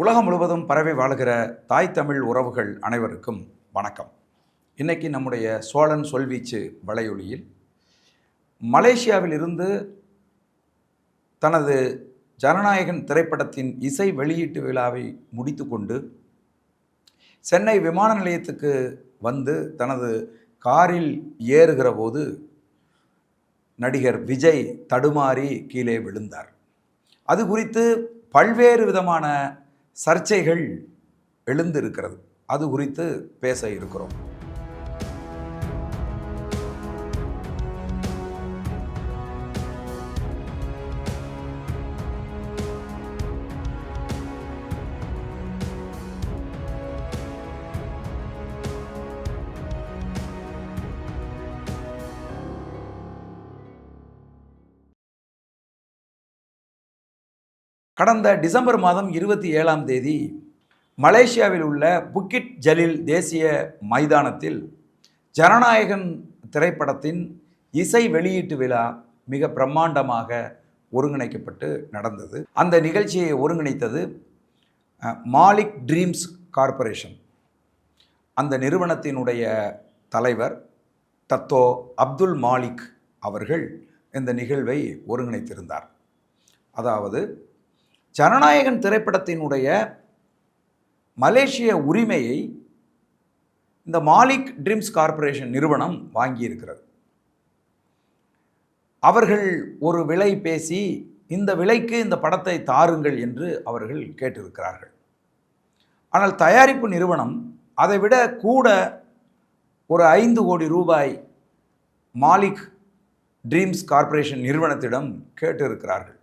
உலகம் முழுவதும் பரவி வாழ்கிற தாய் தமிழ் உறவுகள் அனைவருக்கும் வணக்கம். இன்றைக்கி நம்முடைய சோழன் சொல்வீச்சு வலையொலியில் மலேசியாவில் இருந்து தனது ஜனநாயகன் திரைப்படத்தின் இசை வெளியீட்டு விழாவை முடித்துக்கொண்டு சென்னை விமான நிலையத்துக்கு வந்து தனது காரில் ஏறுகிற போது நடிகர் விஜய் தடுமாறி கீழே விழுந்தார். அது குறித்து பல்வேறு விதமான சர்ச்சைகள் எழுந்திருக்கிறது. அது குறித்து பேச இருக்கிறோம். கடந்த டிசம்பர் மாதம் இருபத்தி ஏழாம் தேதி மலேசியாவில் உள்ள புக்கிட் ஜலீல் தேசிய மைதானத்தில் ஜனநாயகன் திரைப்படத்தின் இசை வெளியீட்டு விழா மிக பிரம்மாண்டமாக ஒருங்கிணைக்கப்பட்டு நடந்தது. அந்த நிகழ்ச்சியை ஒருங்கிணைத்தது மாலிக் ட்ரீம்ஸ் கார்ப்பரேஷன். அந்த நிறுவனத்தினுடைய தலைவர் தத்தோ அப்துல் மாலிக் அவர்கள் இந்த நிகழ்வை ஒருங்கிணைத்திருந்தார். அதாவது ஜனநாயகன் திரைப்படத்தினுடைய மலேசிய உரிமையை இந்த மாலிக் ட்ரீம்ஸ் கார்ப்பரேஷன் நிறுவனம் வாங்கியிருக்கிறது. அவர்கள் ஒரு விலை பேசி இந்த விலைக்கு இந்த படத்தை தாருங்கள் என்று அவர்கள் கேட்டிருக்கிறார்கள். ஆனால் தயாரிப்பு நிறுவனம் அதை விட கூட ஒரு ஐந்து கோடி ரூபாய் மாலிக் ட்ரீம்ஸ் கார்ப்பரேஷன் நிறுவனத்திடம் கேட்டிருக்கிறார்கள்.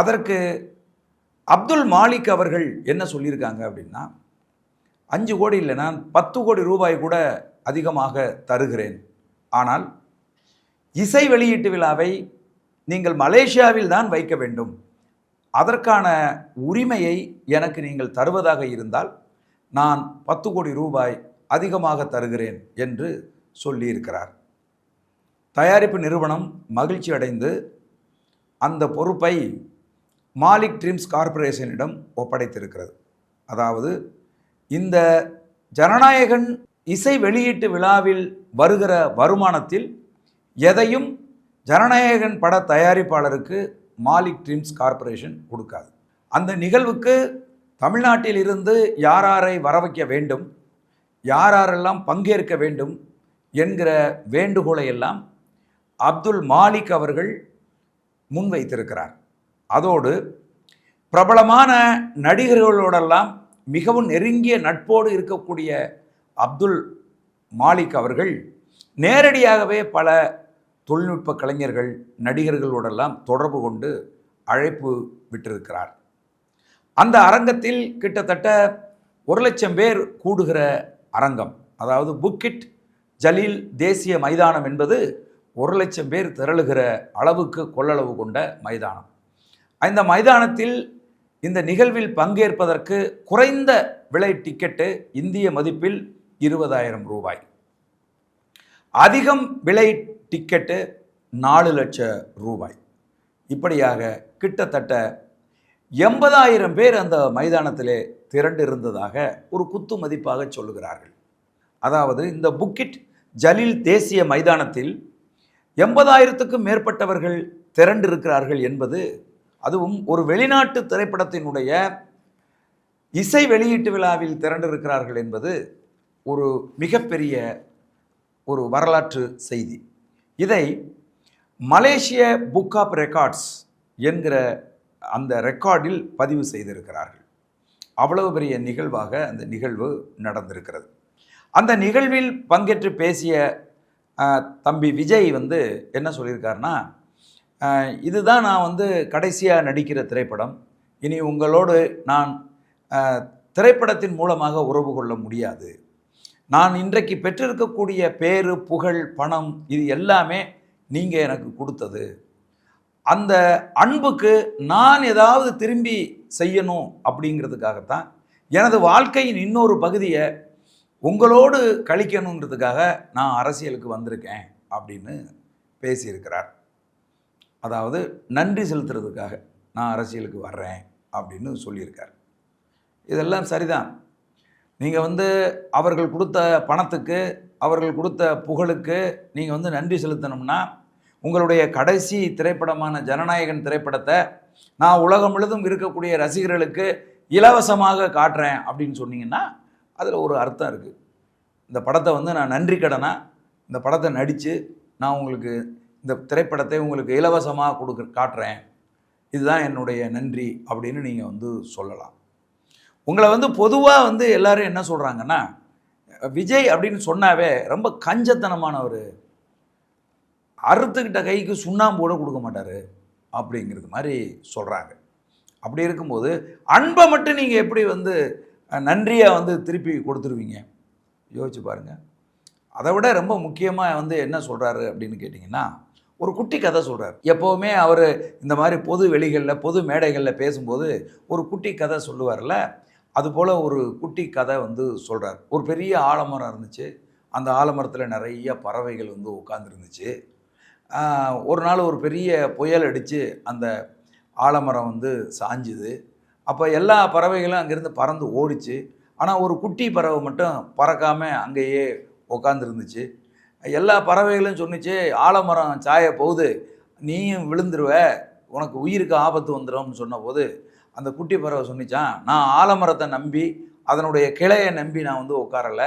அதற்கு அப்துல் மாலிக் அவர்கள் என்ன சொல்லியிருக்காங்க அப்படின்னா அஞ்சு கோடி இல்லை நான் பத்து கோடி ரூபாய் கூட அதிகமாக தருகிறேன். ஆனால் இசை வெளியீட்டு விழாவை நீங்கள் மலேசியாவில் தான் வைக்க வேண்டும். அதற்கான உரிமையை எனக்கு நீங்கள் தருவதாக இருந்தால் நான் பத்து கோடி ரூபாய் அதிகமாக தருகிறேன் என்று சொல்லியிருக்கிறார். தயாரிப்பு நிறுவனம் மகிழ்ச்சி அடைந்து அந்த பொறுப்பை மாலிக் ட்ரீம்ஸ் கார்ப்பரேஷனிடம் ஒப்படைத்திருக்கிறது. அதாவது இந்த ஜனநாயகன் இசை வெளியீட்டு விழாவில் வருகிற வருமானத்தில் எதையும் ஜனநாயகன் பட தயாரிப்பாளருக்கு மாலிக் ட்ரீம்ஸ் கார்ப்பரேஷன் கொடுக்காது. அந்த நிகழ்வுக்கு தமிழ்நாட்டில் இருந்து யாராரை வர வைக்க வேண்டும் யாரெல்லாம் பங்கேற்க வேண்டும் என்கிற வேண்டுகோளை எல்லாம் அப்துல் மாலிக் அவர்கள் முன்வைத்திருக்கிறார். அதோடு பிரபலமான நடிகர்களோடெல்லாம் மிகவும் நெருங்கிய நட்போடு இருக்கக்கூடிய அப்துல் மாலிக் அவர்கள் நேரடியாகவே பல தொழில்நுட்ப கலைஞர்கள் நடிகர்களோடெல்லாம் தொடர்பு கொண்டு அழைப்பு விட்டிருக்கிறார். அந்த அரங்கத்தில் கிட்டத்தட்ட ஒரு லட்சம் பேர் கூடுகிற அரங்கம் அதாவது புக்கிட் ஜலீல் தேசிய மைதானம் என்பது ஒரு லட்சம் பேர் திரளுகிற அளவுக்கு கொள்ளளவு கொண்ட மைதானம். இந்த மைதானத்தில் இந்த நிகழ்வில் பங்கேற்பதற்கு குறைந்த விலை டிக்கெட்டு இந்திய மதிப்பில் இருபதாயிரம் ரூபாய். அதிகம் விலை டிக்கெட்டு நாலு லட்சம் ரூபாய். இப்படியாக கிட்டத்தட்ட எண்பதாயிரம் பேர் அந்த மைதானத்திலே திரண்டு இருந்ததாக ஒரு குத்து மதிப்பாக சொல்லுகிறார்கள். அதாவது இந்த புக்கிட் ஜலீல் தேசிய மைதானத்தில் எண்பதாயிரத்துக்கும் மேற்பட்டவர்கள் திரண்டிருக்கிறார்கள் என்பது அதுவும் ஒரு வெளிநாட்டு திரைப்படத்தினுடைய இசை வெளியீட்டு விழாவில் திரண்டிருக்கிறார்கள் என்பது ஒரு மிகப்பெரிய ஒரு வரலாற்று செய்தி. இதை மலேசிய புக் ஆஃப் ரெக்கார்ட்ஸ் என்கிற அந்த ரெக்கார்டில் பதிவு செய்திருக்கிறார்கள். அவ்வளவு பெரிய நிகழ்வாக அந்த நிகழ்வு நடந்திருக்கிறது. அந்த நிகழ்வில் பங்கேற்று பேசிய தம்பி விஜய் வந்து என்ன சொல்லியிருக்காருன்னா இதுதான் நான் வந்து கடைசியாக நடிக்கிற திரைப்படம். இனி உங்களோடு நான் திரைப்படத்தின் மூலமாக உறவு கொள்ள முடியாது. நான் இன்றைக்கு பெற்றிருக்கக்கூடிய பேரு புகழ் பணம் இது எல்லாமே நீங்கள் எனக்கு கொடுத்தது. அந்த அன்புக்கு நான் ஏதாவது திரும்பி செய்யணும் அப்படிங்கிறதுக்காகத்தான் எனது வாழ்க்கையின் இன்னொரு பகுதியை உங்களோடு கழிக்கணுங்கிறதுக்காக நான் அரசியலுக்கு வந்திருக்கேன் அப்படின்னு பேசியிருக்கிறார். அதாவது நன்றி செலுத்துறதுக்காக நான் அரசியலுக்கு வர்றேன் அப்படின்னு சொல்லியிருக்கார். இதெல்லாம் சரிதான். நீங்கள் வந்து அவர்கள் கொடுத்த பணத்துக்கு அவர்கள் கொடுத்த புகழுக்கு நீங்கள் வந்து நன்றி செலுத்தணும்னா உங்களுடைய கடைசி திரைப்படமான ஜனநாயகன் திரைப்படத்தை நான் உலகம் முழுதும் இருக்கக்கூடிய ரசிகர்களுக்கு இலவசமாக காட்டுறேன் அப்படின்னு சொன்னீங்கன்னா அதில் ஒரு அர்த்தம் இருக்குது இந்த படத்தை வந்து நான் நன்றி கடனாக இந்த படத்தை நடித்து நான் உங்களுக்கு இந்த திரைப்படத்தை உங்களுக்கு இலவசமாக கொடுக்க காட்டுறேன். இதுதான் என்னுடைய நன்றி அப்படின்னு நீங்கள் வந்து சொல்லலாம். உங்களை வந்து பொதுவாக வந்து எல்லாரும் என்ன சொல்கிறாங்கன்னா விஜய் அப்படின்னு சொன்னாவே ரொம்ப கஞ்சத்தனமான ஒரு அறுத்துக்கிட்ட கைக்கு சுண்ணாம்பு கூட கொடுக்க மாட்டார் அப்படிங்கிறது மாதிரி சொல்கிறாங்க அப்படி இருக்கும்போது அன்பை மட்டும் நீங்கள் எப்படி வந்து நன்றியாக வந்து திருப்பி கொடுத்துருவீங்க? யோசிச்சு பாருங்கள் அதை விட ரொம்ப முக்கியமாக வந்து என்ன சொல்கிறாரு அப்படின்னு கேட்டிங்கன்னா ஒரு குட்டி கதை சொல்கிறார் எப்போவுமே அவர் இந்த மாதிரி பொது வெளிகளில் பொது மேடைகளில் பேசும்போது ஒரு குட்டி கதை சொல்லுவார்ல அதுபோல் ஒரு குட்டி கதை வந்து சொல்கிறார் ஒரு பெரிய ஆலமரம் இருந்துச்சு. அந்த ஆலமரத்தில் நிறைய பறவைகள் வந்து உட்காந்துருந்துச்சு ஒரு நாள் ஒரு பெரிய புயல் அடித்து அந்த ஆலமரம் வந்து சாஞ்சுது. அப்போ எல்லா பறவைகளும் அங்கேருந்து பறந்து ஓடிச்சு. ஆனால் ஒரு குட்டி பறவை மட்டும் பறக்காமல் அங்கேயே உட்காந்துருந்துச்சு எல்லா பறவைகளும் சொன்னிச்சு ஆலமரம் சாய போகுது நீயும் விழுந்துருவ உனக்கு உயிருக்கு ஆபத்து வந்துடும்னு சொன்னபோது அந்த குட்டி பறவை சொன்னிச்சான் நான் ஆலமரத்தை நம்பி அதனுடைய கிளையை நம்பி நான் வந்து உட்காரல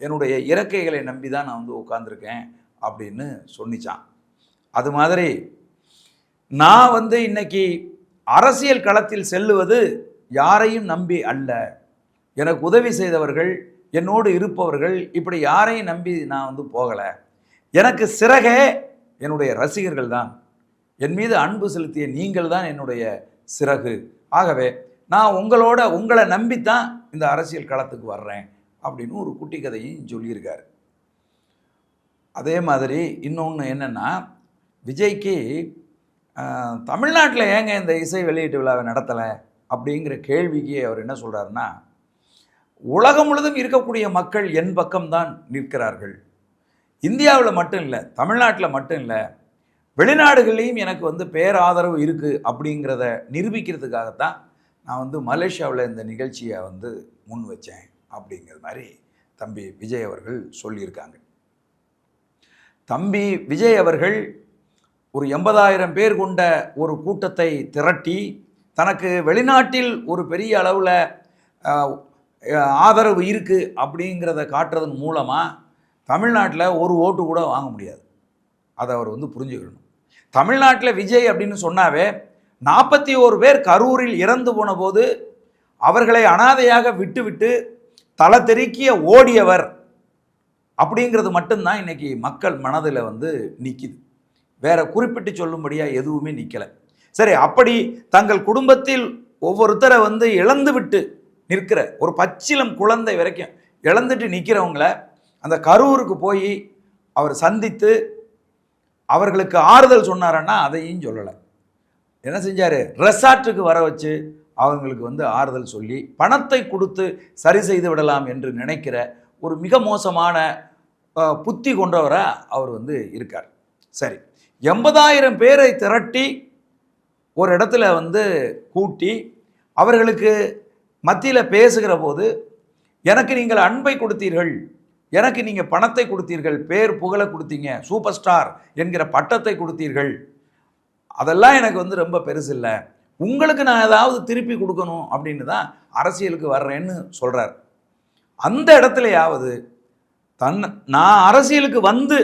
என்னுடைய இறக்கைகளை நம்பி தான் நான் வந்து உட்காந்துருக்கேன் அப்படின்னு சொன்னிச்சான் அது மாதிரி நான் வந்து இன்னைக்கு அரசியல் களத்தில் செல்லுவது யாரையும் நம்பி அல்ல. எனக்கு உதவி செய்தவர்கள் என்னோடு இருப்பவர்கள் இப்படி யாரையும் நம்பி நான் வந்து போகலை. எனக்கு சிறகே என்னுடைய ரசிகர்கள் தான். என் மீது அன்பு செலுத்திய நீங்கள் தான் என்னுடைய சிறகு. ஆகவே நான் உங்களோட உங்களை நம்பித்தான் இந்த அரசியல் களத்துக்கு வர்றேன் அப்படின்னு ஒரு குட்டி கதையும் சொல்லியிருக்காரு. அதே மாதிரி இன்னொன்று என்னென்னா விஜய்க்கு தமிழ்நாட்டில் ஏங்க இந்த இசை வெளியீட்டு விழாவை நடத்தலை அப்படிங்கிற கேள்விக்கு அவர் என்ன சொல்கிறாருன்னா உலகம் முழுதும் இருக்கக்கூடிய மக்கள் என் பக்கம்தான் நிற்கிறார்கள். இந்தியாவில் மட்டும் இல்லை தமிழ்நாட்டில் மட்டும் இல்லை வெளிநாடுகள்லேயும் எனக்கு வந்து பேராதரவு இருக்குது அப்படிங்கிறத நிரூபிக்கிறதுக்காகத்தான் நான் வந்து மலேசியாவில் இந்த நிகழ்ச்சியை வந்து முன் வச்சேன் அப்படிங்கிற மாதிரி தம்பி விஜய் அவர்கள் சொல்லியிருக்காங்க. தம்பி விஜய் அவர்கள் ஒரு எண்பதாயிரம் பேர் கொண்ட ஒரு கூட்டத்தை திரட்டி தனக்கு வெளிநாட்டில் ஒரு பெரிய அளவில் ஆதரவு இருக்குது அப்படிங்கிறத காட்டுறதன் மூலமாக தமிழ்நாட்டில் ஒரு ஓட்டு கூட வாங்க முடியாது. அதை அவர் வந்து புரிஞ்சுக்கணும். தமிழ்நாட்டில் விஜய் அப்படின்னு சொன்னாவே நாற்பத்தி ஓரு பேர் கரூரில் இறந்து போன போது அவர்களை அனாதையாக விட்டுவிட்டு தலை தெறிக்கிய ஓடியவர் அப்படிங்கிறது மட்டும்தான் இன்றைக்கி மக்கள் மனதில் வந்து நிற்கிது வேற குறிப்பிட்டு சொல்லும்படியாக எதுவுமே நிற்கலை சரி அப்படி தங்கள் குடும்பத்தில் ஒவ்வொருத்தரை வந்து இழந்து விட்டு நிற்கிற ஒரு பச்சிலம் குழந்தை வரைக்கும் இழந்துட்டு நிற்கிறவங்கள அந்த கரூருக்கு போய் அவர் சந்தித்து அவர்களுக்கு ஆறுதல் சொன்னாரன்னா அதையும் சொல்லலை. என்ன செஞ்சார்? ரெசார்ட்டுக்கு வர வச்சு அவங்களுக்கு வந்து ஆறுதல் சொல்லி பணத்தை கொடுத்து சரி செய்து விடலாம் என்று நினைக்கிற ஒரு மிக மோசமான புத்தி கொண்டவராக அவர் வந்து இருக்கார். சரி எண்பதாயிரம் பேரை திரட்டி ஒரு இடத்துல வந்து கூட்டி அவர்களுக்கு மத்தியில் பேசுகிற போது எனக்கு நீங்கள் அன்பை கொடுத்தீர்கள். எனக்கு நீங்கள் பணத்தை கொடுத்தீர்கள். பேர் புகழை கொடுத்தீங்க. சூப்பர் ஸ்டார் என்கிற பட்டத்தை கொடுத்தீர்கள். அதெல்லாம் எனக்கு வந்து ரொம்ப பெருசு இல்லை. உங்களுக்கு நான் ஏதாவது திருப்பி கொடுக்கணும் அப்படின்னு தான் அரசியலுக்கு வர்றேன்னு சொல்கிறார் அந்த இடத்துலையாவது தன் நான் அரசியலுக்கு வந்து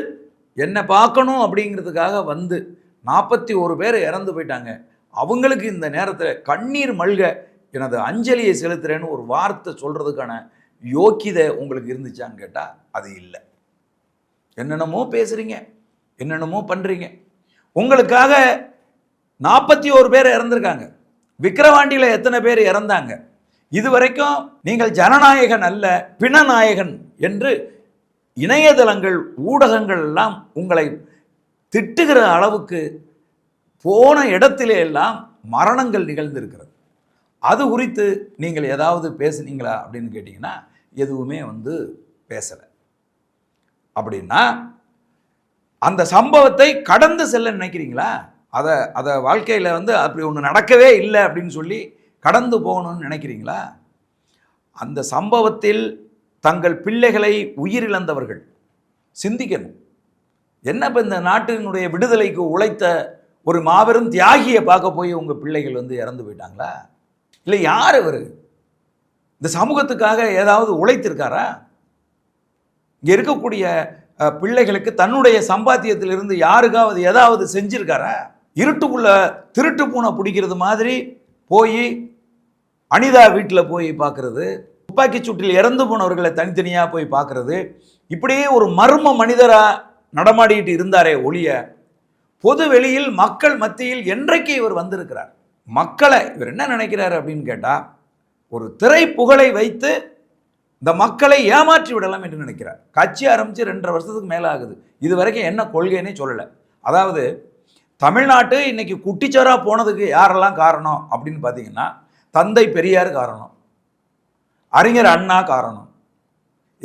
என்னை பார்க்கணும் அப்படிங்கிறதுக்காக வந்து நாற்பத்தி ஒரு பேர் இறந்து போயிட்டாங்க. அவங்களுக்கு இந்த நேரத்தில் கண்ணீர் மல்க எனது அஞ்சலியை செலுத்துகிறேன்னு ஒரு வார்த்தை சொல்கிறதுக்கான யோக்கியதை உங்களுக்கு இருந்துச்சான்னு கேட்டால் அது இல்லை. என்னென்னமோ பேசுகிறீங்க என்னென்னமோ பண்ணுறீங்க உங்களுக்காக நாற்பத்தி ஒரு பேர் இறந்துருக்காங்க. விக்கிரவாண்டியில் எத்தனை பேர் இறந்தாங்க? இது வரைக்கும் நீங்கள் ஜனநாயகன் அல்ல பிணநாயகன் என்று இணையதளங்கள் ஊடகங்கள் எல்லாம் உங்களை திட்டுகிற அளவுக்கு போன இடத்திலே எல்லாம் மரணங்கள் நிகழ்ந்திருக்கிறது. அது குறித்து நீங்கள் ஏதாவது பேசுனீங்களா அப்படின்னு கேட்டிங்கன்னா எதுவுமே வந்து பேசலை. அப்படின்னா அந்த சம்பவத்தை கடந்து செல்ல நினைக்கிறீங்களா? அதை அதை வாழ்க்கையில் வந்து அப்படி ஒன்று நடக்கவே இல்லை அப்படின்னு சொல்லி கடந்து போகணும்னு நினைக்கிறீங்களா? அந்த சம்பவத்தில் தங்கள் பிள்ளைகளை உயிரிழந்தவர்கள் சிந்திக்கணும். என்ன இப்போ இந்த நாட்டினுடைய விடுதலைக்கு உழைத்த ஒரு மாபெரும் தியாகியை பார்க்க போய் உங்கள் பிள்ளைகள் வந்து இறந்து போயிட்டாங்களா? இல்லை யார் இவர் இந்த சமூகத்துக்காக ஏதாவது உழைத்திருக்காரா? இங்கே இருக்கக்கூடிய பிள்ளைகளுக்கு தன்னுடைய சம்பாத்தியத்திலிருந்து யாருக்காவது ஏதாவது செஞ்சிருக்காரா? இருட்டுக்குள்ள திருட்டு பூனை பிடிக்கிறது மாதிரி போய் அனிதா வீட்டில் போய் பார்க்கறது துப்பாக்கி சூட்டில் இறந்து போனவர்களை தனித்தனியாக போய் பார்க்கறது இப்படியே ஒரு மர்ம மனிதராக நடமாடிட்டு இருந்தாரே ஒழிய பொது வெளியில் மக்கள் மத்தியில் என்றைக்கு இவர் வந்திருக்கிறார்? மக்களை இவர் என்ன நினைக்கிறார் அப்படின்னு கேட்டால் ஒரு திரை புகழை வைத்து இந்த மக்களை ஏமாற்றி விடலாம் என்று நினைக்கிறார். கட்சி ஆரம்பித்து ரெண்டரை வருஷத்துக்கு மேலே ஆகுது. இது வரைக்கும் என்ன கொள்கைன்னே சொல்லலை. அதாவது தமிழ்நாட்டு இன்றைக்கி குட்டிச்சோராக போனதுக்கு யாரெல்லாம் காரணம் அப்படின்னு பார்த்தீங்கன்னா தந்தை பெரியார் காரணம் அறிஞர் அண்ணா காரணம்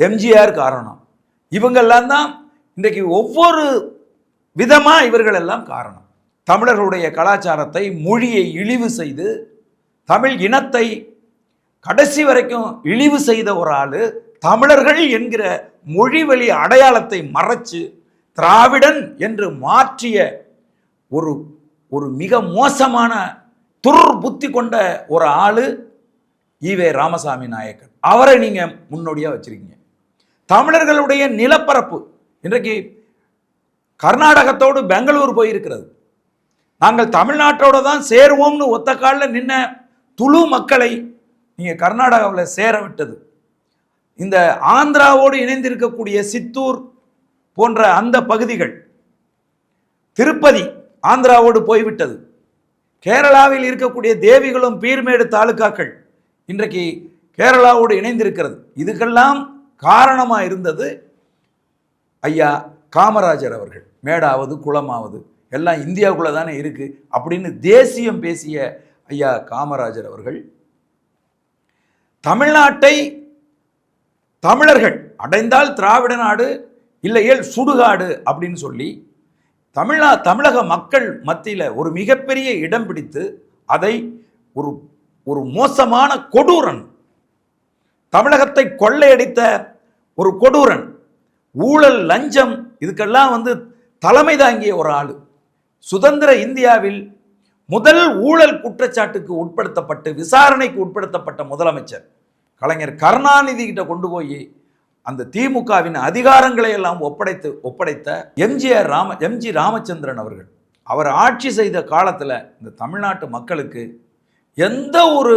எம்ஜிஆர் காரணம். இவங்கெல்லாம் தான் இன்றைக்கு ஒவ்வொரு விதமாக இவர்களெல்லாம் காரணம். தமிழர்களுடைய கலாச்சாரத்தை மொழியை இழிவு செய்து தமிழ் இனத்தை கடைசி வரைக்கும் இழிவு செய்த ஒரு ஆள் தமிழர்கள் என்கிற மொழிவழி அடையாளத்தை மறைச்சு திராவிடன் என்று மாற்றிய ஒரு ஒரு மிக மோசமான துர் புத்தி கொண்ட ஒரு ஆள் ஈவே ராமசாமி நாயக்கர். அவரை நீங்கள் முன்னோடியாக வச்சிருக்கீங்க. தமிழர்களுடைய நிலப்பரப்பு இன்றைக்கு கர்நாடகத்தோடு பெங்களூர் போயிருக்கிறது. நாங்கள் தமிழ்நாட்டோட தான் சேருவோம்னு ஒத்த காலில் நின்ன துளு மக்களை நீங்கள் கர்நாடகாவில் சேர விட்டது. இந்த ஆந்திராவோடு இணைந்திருக்கக்கூடிய சித்தூர் போன்ற அந்த பகுதிகள் திருப்பதி ஆந்திராவோடு போய்விட்டது. கேரளாவில் இருக்கக்கூடிய தேவிகளும் பீர்மேடு தாலுகாக்கள் இன்றைக்கு கேரளாவோடு இணைந்திருக்கிறது. இதுக்கெல்லாம் காரணமாக இருந்தது ஐயா காமராஜர் அவர்கள். மேடாவது குளமாவது எல்லாம் இந்தியாவுக்குள்ளே தானே இருக்குது அப்படின்னு தேசியம் பேசிய ஐயா காமராஜர் அவர்கள் தமிழ்நாட்டை தமிழர்கள் அடைந்தால் திராவிட நாடு இல்லையேல் சுடுகாடு அப்படின்னு சொல்லி தமிழ்நா தமிழக மக்கள் மத்தியில் ஒரு மிகப்பெரிய இடம் பிடித்து அதை ஒரு ஒரு மோசமான கொடூரன் தமிழகத்தை கொள்ளையடித்த ஒரு கொடூரன் ஊழல் லஞ்சம் இதுக்கெல்லாம் வந்து தலைமை தாங்கிய ஒரு ஆள். சுதந்திர இந்தியாவில் முதல் ஊழல் குற்றச்சாட்டுக்கு உட்படுத்தப்பட்டு விசாரணைக்கு உட்படுத்தப்பட்ட முதலமைச்சர் கலைஞர் கருணாநிதி கிட்ட கொண்டு போய் அந்த திமுகவின் அதிகாரங்களை எல்லாம் ஒப்படைத்து ஒப்படைத்த எம்ஜிஆர் ராம எம்ஜி ராமச்சந்திரன் அவர்கள். அவர் ஆட்சி செய்த காலத்தில் இந்த தமிழ்நாட்டு மக்களுக்கு எந்த ஒரு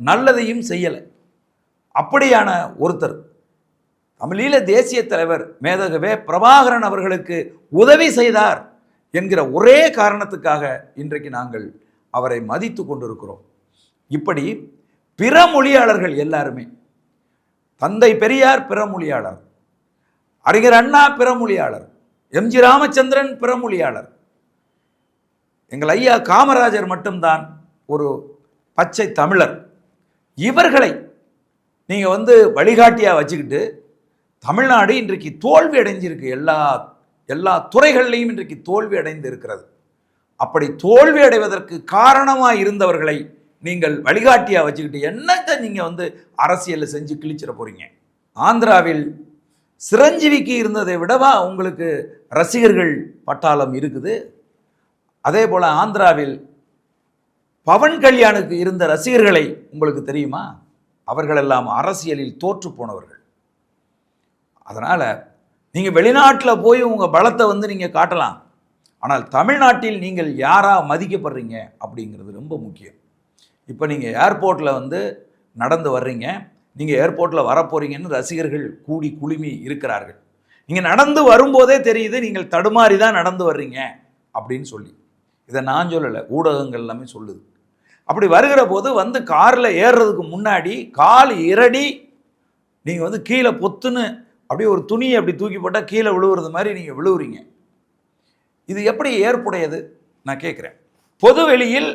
நல்லதையும் செய்யலை. அப்படியான ஒருத்தர். தமிழீழ தேசிய தலைவர் மேதகவே பிரபாகரன் அவர்களுக்கு உதவி செய்தார். என்கிற ஒரே காரணத்துக்காக இன்றைக்கு நாங்கள் அவரை மதித்து கொண்டிருக்கிறோம். இப்படி பிற மொழியாளர்கள் எல்லாருமே தந்தை பெரியார் பிற மொழியாளர் அறிஞர் அண்ணா பிற மொழியாளர் எம்ஜி ராமச்சந்திரன் பிற மொழியாளர் எங்கள் ஐயா காமராஜர் மட்டும்தான் ஒரு பச்சை தமிழர். இவர்களை நீங்கள் வந்து வழிகாட்டியாக வச்சுக்கிட்டு தமிழ்நாடு இன்றைக்கு தோல்வி அடைஞ்சிருக்கு எல்லா எல்லா துறைகள்லையும் இன்றைக்கு தோல்வி அடைந்து இருக்கிறது அப்படி தோல்வி அடைவதற்கு காரணமாக இருந்தவர்களை நீங்கள் வழிகாட்டியாக வச்சுக்கிட்டு என்னத்தை நீங்கள் வந்து அரசியலில் செஞ்சு கிழிச்சிட போகிறீங்க ஆந்திராவில் சிரஞ்சீவிக்கு இருந்ததை விடவா உங்களுக்கு ரசிகர்கள் பட்டாளம் இருக்குது. அதே போல் ஆந்திராவில் பவன் கல்யாணுக்கு இருந்த ரசிகர்களை உங்களுக்கு தெரியுமா? அவர்களெல்லாம் அரசியலில் தோற்று போனவர்கள். அதனால் நீங்கள் வெளிநாட்டில் போய் உங்கள் பலத்தை வந்து நீங்கள் காட்டலாம். ஆனால் தமிழ்நாட்டில் நீங்கள் யாராக மதிக்கப்படுறீங்க அப்படிங்கிறது ரொம்ப முக்கியம். இப்போ நீங்கள் ஏர்போர்ட்டில் வந்து நடந்து வர்றீங்க. நீங்கள் ஏர்போர்ட்டில் வரப்போறீங்கன்னு ரசிகர்கள் கூடி குழுமி இருக்கிறார்கள். நீங்கள் நடந்து வரும்போதே தெரியுது நீங்கள் தடுமாறி தான் நடந்து வர்றீங்க அப்படின்னு சொல்லி. இதை நான் சொல்லலை ஊடகங்கள் எல்லாமே சொல்லுது. அப்படி வருகிற போது வந்து காரில் ஏறுறதுக்கு முன்னாடி கால் இரடி நீங்கள் வந்து கீழே பொத்துன்னு அப்படியே ஒரு துணியை அப்படி தூக்கி போட்டால் கீழே விழுவுறது மாதிரி நீங்கள் விழுவுறீங்க. இது எப்படி ஏற்புடையது? நான் கேட்குறேன். பொதுவெளியில்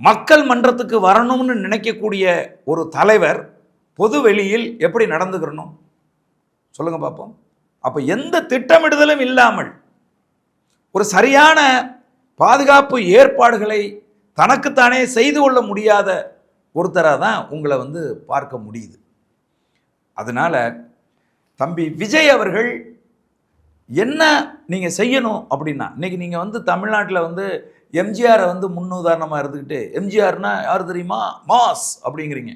மக்கள் மன்றத்துக்கு வரணும்னு நினைக்கக்கூடிய ஒரு தலைவர் பொதுவெளியில் எப்படி நடந்துக்கிறணும்? சொல்லுங்க பார்ப்போம். அப்போ எந்த திட்டமிடுதலும் இல்லாமல் ஒரு சரியான பாதுகாப்பு ஏற்பாடுகளை தனக்குத்தானே செய்து கொள்ள முடியாத ஒருத்தராக தான் உங்களை வந்து பார்க்க முடியுது. அதனால் தம்பி விஜய் அவர்கள் என்ன நீங்கள் செய்யணும் அப்படின்னா இன்னைக்கு நீங்கள் வந்து தமிழ்நாட்டில் வந்து எம்ஜிஆரை வந்து முன்னுதாரணமாக இருந்துக்கிட்டு எம்ஜிஆர்னா யார் தெரியுமா? மாஸ் அப்படிங்கிறீங்க.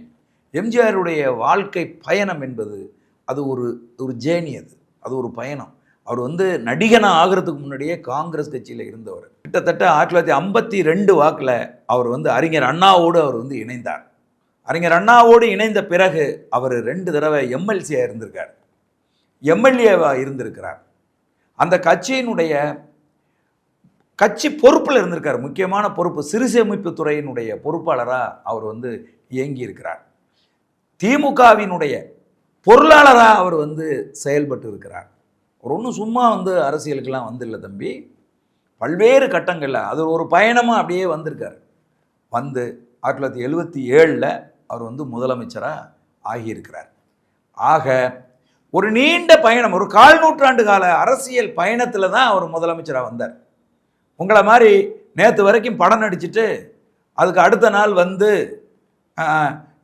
எம்ஜிஆருடைய வாழ்க்கை பயணம் என்பது அது ஒரு ஒரு ஜேர்னி அது. அது ஒரு பயணம். அவர் வந்து நடிகனாக ஆகிறதுக்கு முன்னாடியே காங்கிரஸ் கட்சியில் இருந்தவர். கிட்டத்தட்ட ஆயிரத்தி தொள்ளாயிரத்தி ஐம்பத்தி ரெண்டு வாக்கில் அவர் வந்து அறிஞர் அண்ணாவோடு அவர் வந்து இணைந்தார். அறிஞர் அண்ணாவோடு இணைந்த பிறகு அவர் ரெண்டு தடவை எம்எல்சியாக இருந்திருக்கார். எம்எல்ஏவாக இருந்திருக்கிறார். அந்த கட்சியினுடைய கட்சி பொறுப்பில் இருந்திருக்கார். முக்கியமான பொறுப்பு சிறுசேமிப்பு துறையினுடைய பொறுப்பாளராக அவர் வந்து இயங்கி இருக்கிறார் திமுகவினுடைய பொருளாளராக அவர் வந்து செயல்பட்டு இருக்கிறார். அவர் ஒன்றும் சும்மா வந்து அரசியலுக்கெல்லாம் வந்துடல தம்பி. பல்வேறு கட்டங்களில் அது ஒரு பயணமாக அப்படியே வந்திருக்கார். வந்து ஆயிரத்தி தொள்ளாயிரத்தி எழுபத்தி ஏழில் அவர் வந்து முதலமைச்சராக ஆகியிருக்கிறார். ஆக ஒரு நீண்ட பயணம் ஒரு கால் நூற்றாண்டு கால அரசியல் பயணத்தில் தான் அவர் முதலமைச்சராக வந்தார். உங்களை மாதிரி நேற்று வரைக்கும் படம் நடிச்சுட்டு அதுக்கு அடுத்த நாள் வந்து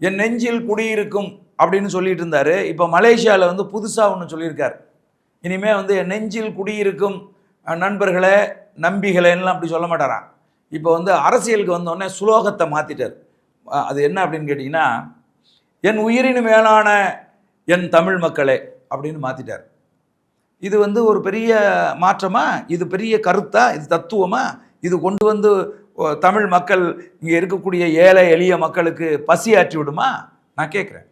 என் நெஞ்சில் குடியிருக்கும் அப்படின்னு சொல்லிட்டு இருந்தார். இப்போ மலேசியாவில் வந்து புதுசாக ஒன்று சொல்லியிருக்கார். இனிமேல் வந்து என் நெஞ்சில் குடியிருக்கும் நண்பர்களை நண்பர்களே நம்பிகளேன்னுலாம் அப்படி சொல்ல மாட்டாரான் இப்போ வந்து அரசியலுக்கு வந்தோடனே சுலோகத்தை மாற்றிட்டார் அது என்ன அப்படின்னு கேட்டிங்கன்னா என் உயிரின் மேலான என் தமிழ் மக்களே அப்படின்னு மாற்றிட்டார் இது வந்து ஒரு பெரிய மாற்றமா? இது பெரிய கருத்தா? இது தத்துவமாக இது கொண்டு வந்து ஓ, தமிழ் மக்கள் இங்கே இருக்கக்கூடிய ஏழை எளிய மக்களுக்கு பசி ஆற்றி விடுமா? நான் கேட்குறேன்.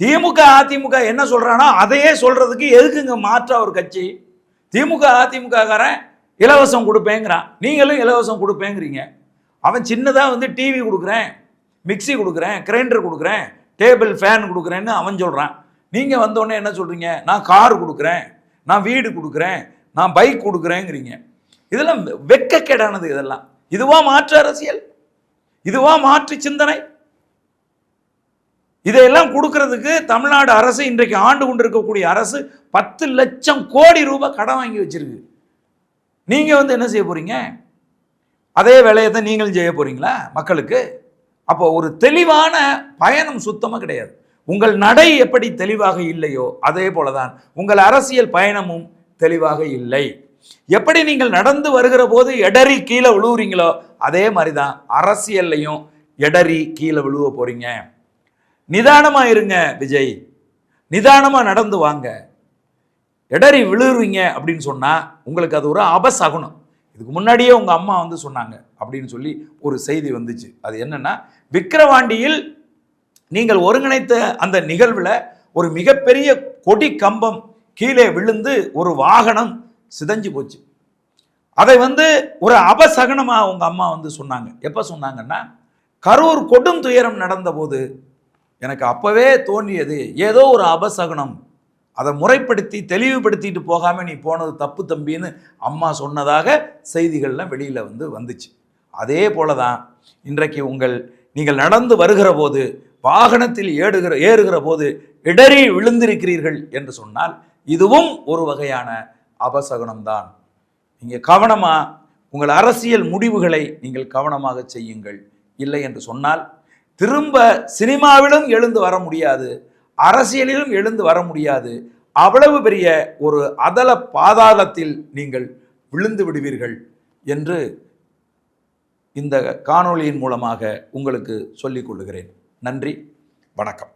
திமுக அதிமுக என்ன சொல்கிறானோ அதையே சொல்கிறதுக்கு எதுக்குங்க மாற்ற ஒரு கட்சி? திமுக அதிமுகக்காரன் இலவசம் கொடுப்பேங்கிறான். நீங்களும் இலவசம் கொடுப்பேங்கிறீங்க. அவன் சின்னதாக வந்து டிவி கொடுக்குறேன் மிக்ஸி கொடுக்குறேன் கிரைண்டர் கொடுக்குறேன் டேபிள் ஃபேன் கொடுக்குறேன்னு அவன் சொல்கிறான் நீங்கள் வந்தோடனே என்ன சொல்கிறீங்க நான் கார் கொடுக்குறேன் நான் வீடு கொடுக்குறேன் நான் பைக் கொடுக்குறேங்கிறீங்க. இதெல்லாம் வெட்கக்கேடானது இதெல்லாம். இதுவா மாற்று அரசியல்? இதுவா மாற்று சிந்தனை? இதையெல்லாம் கொடுக்கறதுக்கு தமிழ்நாடு அரசு இன்றைக்கு ஆண்டு கொண்டிருக்கக்கூடிய அரசு பத்து லட்சம் கோடி ரூபாய் கடன் வாங்கி வச்சிருக்கு. நீங்கள் வந்து என்ன செய்ய போகிறீங்க அதே வேலையை தான் நீங்களும் செய்ய போகிறீங்களா மக்களுக்கு? அப்போ ஒரு தெளிவான பயணம் சுத்தமாக கிடையாது. உங்கள் நடை எப்படி தெளிவாக இல்லையோ அதே போலதான் உங்கள் அரசியல் பயணமும் தெளிவாக இல்லை. எப்படி நீங்கள் நடந்து வருகிற போது எடறி கீழே விழுவுறீங்களோ அதே மாதிரி தான் அரசியல்லையும் எடறி கீழே விழுவ போறீங்க. நிதானமாக இருங்க விஜய். நிதானமாக நடந்து வாங்க. எடறி விழுறுவீங்க அப்படின்னு சொன்னால் உங்களுக்கு அது ஒரு அபசகுனம். இதுக்கு முன்னாடியே உங்கள் அம்மா வந்து சொன்னாங்க அப்படின்னு சொல்லி ஒரு செய்தி வந்துச்சு. அது என்னென்னா விக்கிரவாண்டியில் நீங்கள் ஒருங்கிணைத்த அந்த நிகழ்வில் ஒரு மிகப்பெரிய கொடி கம்பம் கீழே விழுந்து ஒரு வாகனம் சிதஞ்சு போச்சு. அதை வந்து ஒரு அபசகனமாக உங்கள் அம்மா வந்து சொன்னாங்க. எப்போ சொன்னாங்கன்னா கரூர் கொடும் துயரம் நடந்தபோது எனக்கு அப்போவே தோன்றியது ஏதோ ஒரு அபசகுனம். அதை முறைப்படுத்தி தெளிவுபடுத்திட்டு போகாமல் நீ போனது தப்பு தம்பின்னு அம்மா சொன்னதாக செய்திகள்லாம் வெளியில் வந்து வந்துச்சு. அதே போல தான் இன்றைக்கு உங்கள் நீங்கள் நடந்து வருகிற போது வாகனத்தில் ஏடுகிற ஏறுகிற போது இடறி விழுந்திருக்கிறீர்கள் என்று சொன்னால் இதுவும் ஒரு வகையான அபசகுனம்தான். நீங்கள் கவனமாக உங்கள் அரசியல் முடிவுகளை நீங்கள் கவனமாக செய்யுங்கள். இல்லை என்று சொன்னால் திரும்ப சினிமாவிலும் எழுந்து வர முடியாது அரசியலிலும் எழுந்து வர முடியாது. அவ்வளவு பெரிய ஒரு அதல பாதாளத்தில் நீங்கள் விழுந்து விடுவீர்கள் என்று இந்த காணொளியின் மூலமாக உங்களுக்கு சொல்லிக் கொள்ளுகிறேன். நன்றி. வணக்கம்.